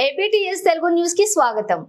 APTS Telugu news కి స్వాగతం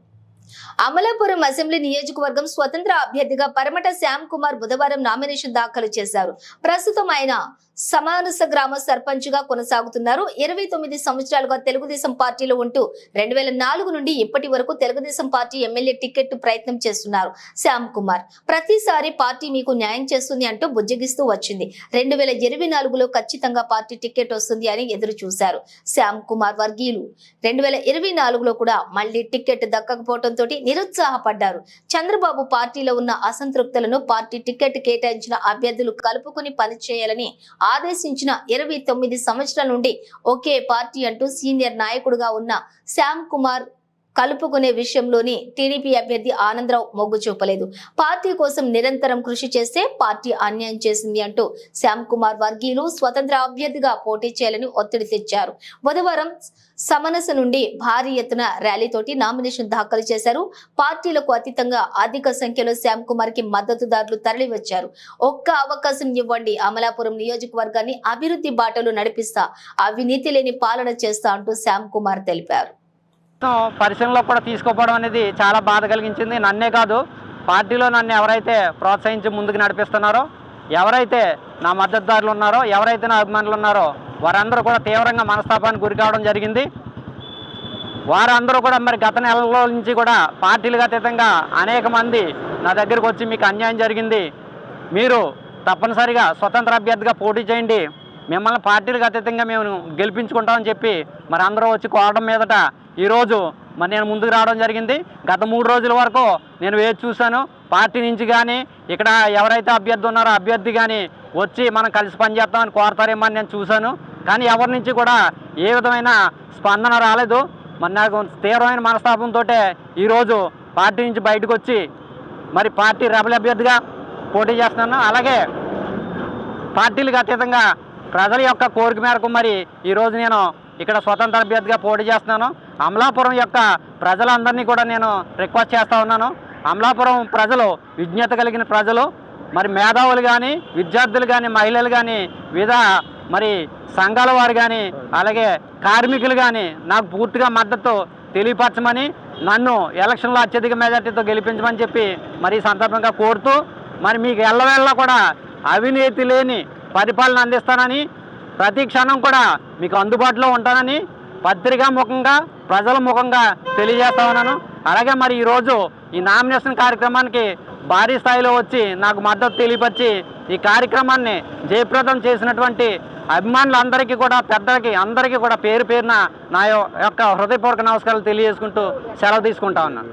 Amalapuram assembly నియోజకవర్గం స్వతంత్ర అభ్యర్థిగా పరమట శ్యామ్ కుమార్ బుధవారం నామినేషన్ దాఖలు చేశారు. ప్రస్తుతం ఆయన సమానస గ్రామ సర్పంచ్గా కొనసాగుతున్నారు. ఇరవై తొమ్మిది సంవత్సరాలుగా తెలుగుదేశం పార్టీలో ఉంటూ రెండు వేల నాలుగు నుండి ఇప్పటి వరకు తెలుగుదేశం పార్టీ ఎమ్మెల్యే టికెట్ ప్రయత్నం చేస్తున్నారు శ్యామ్ కుమార్. ప్రతిసారి పార్టీ మీకు న్యాయం చేస్తుంది అంటూ బుజ్జగిస్తూ వచ్చింది. రెండు వేల ఇరవై నాలుగులో ఖచ్చితంగా పార్టీ టికెట్ వస్తుంది అని ఎదురు చూశారు. శ్యామ్ కుమార్ వర్గీయులు. రెండు వేల ఇరవై నాలుగులో కూడా మళ్ళీ టికెట్ దక్కకపోవడంతో నిరుత్సాహపడ్డారు. చంద్రబాబు పార్టీలో ఉన్న అసంతృప్తులను పార్టీ టికెట్ కేటాయించిన అభ్యర్థులు కలుపుకుని పనిచేయాలని ఆదేశించిన ఇరవై తొమ్మిది సంవత్సరాల నుండి ఒకే పార్టీ అంటూ సీనియర్ నాయకుడుగా ఉన్న శ్యామ్ కుమార్ కలుపుకునే విషయంలోని టీడీపీ అభ్యర్థి ఆనందరావు మొగ్గు చూపలేదు. పార్టీ కోసం నిరంతరం కృషి చేస్తే పార్టీ అన్యాయం చేసింది అంటూ శ్యామ్ కుమార్ వర్గీయులు స్వతంత్ర అభ్యర్థిగా పోటీ చేయాలని ఒత్తిడి తెచ్చారు. బుధవారం సమనస నుండి భారీ ఎత్తున ర్యాలీతోటి నామినేషన్ దాఖలు చేశారు. పార్టీలకు అతీతంగా అధిక సంఖ్యలో శ్యామ్ కుమార్కి మద్దతుదారులు తరలివచ్చారు. ఒక్క అవకాశం ఇవ్వండి అమలాపురం నియోజకవర్గాన్ని అభివృద్ధి బాటలు నడిపిస్తా అవినీతి లేని పాలన చేస్తా అంటూ శ్యామ్ కుమార్ తెలిపారు. పరిశ్రమలో కూడా తీసుకోపోవడం అనేది చాలా బాధ కలిగించింది. నన్నే కాదు పార్టీలో నన్ను ఎవరైతే ప్రోత్సహించి ముందుకు నడిపిస్తున్నారో ఎవరైతే నా మద్దతుదారులు ఉన్నారో ఎవరైతే నా అభిమానులు ఉన్నారో వారందరూ కూడా తీవ్రంగా మనస్తాపానికి గురి కావడం జరిగింది. వారందరూ కూడా మరి గత నెలలో నుంచి కూడా పార్టీలకు అతీతంగా అనేక మంది నా దగ్గరకు వచ్చి మీకు అన్యాయం జరిగింది. మీరు తప్పనిసరిగా స్వతంత్ర అభ్యర్థిగా పోటీ చేయండి. మిమ్మల్ని పార్టీలకు అతీతంగా మేము గెలిపించుకుంటామని చెప్పి మరి అందరూ వచ్చి కోరడం మీదట ఈరోజు మరి నేను ముందుకు రావడం జరిగింది. గత మూడు రోజుల వరకు నేను వేచి చూశాను పార్టీ నుంచి కానీ ఇక్కడ ఎవరైతే అభ్యర్థి ఉన్నారో అభ్యర్థి కానీ వచ్చి మనం కలిసి పనిచేస్తామని కోరతారేమో అని నేను చూశాను. కానీ ఎవరి నుంచి కూడా ఏ విధమైన స్పందన రాలేదు. మరి నాకు తీవ్రమైన మనస్తాపంతో ఈరోజు పార్టీ నుంచి బయటకు వచ్చి మరి పార్టీ రెబల్ అభ్యర్థిగా పోటీ చేస్తున్నాను. అలాగే పార్టీలకు అతీతంగా ప్రజల యొక్క కోరిక మేరకు మరి ఈరోజు నేను ఇక్కడ స్వతంత్ర అభ్యర్థిగా పోటీ చేస్తున్నాను. అమలాపురం యొక్క ప్రజలందరినీ కూడా నేను రిక్వెస్ట్ చేస్తూ ఉన్నాను. అమలాపురం ప్రజలు విజ్ఞత కలిగిన ప్రజలు మరి మేధావులు కానీ విద్యార్థులు కానీ మహిళలు కానీ వివిధ మరి సంఘాల వారు కానీ అలాగే కార్మికులు కానీ నాకు పూర్తిగా మద్దతు తెలియపరచమని నన్ను ఎలక్షన్లో అత్యధిక మెజార్టీతో గెలిపించమని చెప్పి మరి సందర్భంగా కోరుతూ మరి మీకు ఎల్లవేళ్ళ కూడా అవినీతి లేని పరిపాలన అందిస్తానని ప్రతి క్షణం కూడా మీకు అందుబాటులో ఉంటానని పత్రికా ముఖంగా ప్రజల ముఖంగా తెలియజేస్తా ఉన్నాను. అలాగే మరి ఈరోజు ఈ నామినేషన్ కార్యక్రమానికి భారీ స్థాయిలో వచ్చి నాకు మద్దతు తెలియపరిచి ఈ కార్యక్రమాన్ని జయప్రదం చేసినటువంటి అభిమానులందరికీ కూడా పెద్దలకి అందరికీ కూడా పేరు పేరున నా యొక్క హృదయపూర్వక నమస్కారాలు తెలియజేసుకుంటూ సెలవు తీసుకుంటా ఉన్నాను.